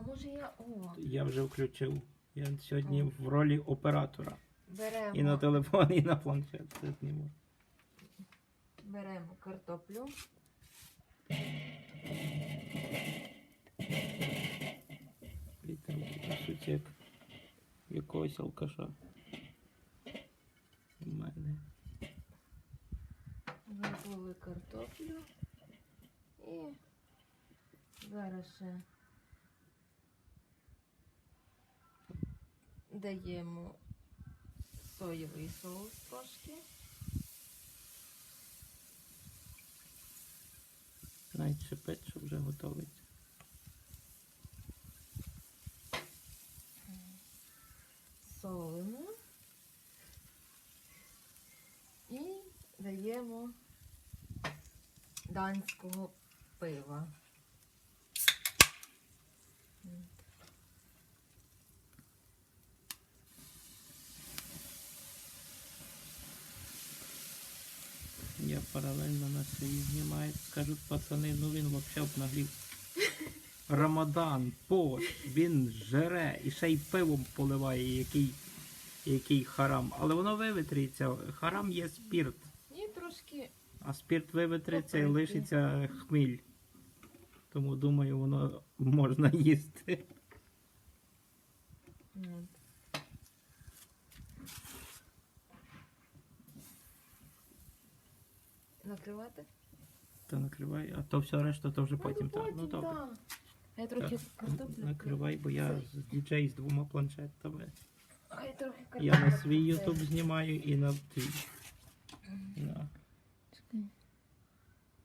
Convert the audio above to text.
А може я. О, Я вже включив. Я сьогодні в ролі оператора. беремо, І на телефон, і на планшет це зніму. беремо картоплю. І там по як якогось алкаша. У мене. Вибули картоплю. І зараз ще даємо соєвий соус трошки. Навіть шипить, що вже готовиться. солимо і даємо данського пива. Я паралельно на свої знімаю. Скажуть пацани, ну він взагалі обнаглів. Рамадан, пост, він жере і ще й пивом поливає, який, який харам. Але воно вивітриться. Харам є спірт, І трошки а спірт вивітриться і лишиться хміль. Тому думаю, воно можна їсти. от. Накривати. Та накривай, а то все решта, то вже потім. ну, так. Ну потім, добре. да. Я трохи картоплю. Накривай, бо я з діджей з двома планшетами. Хай трохи Я на свій ютуб знімаю і на твій. На.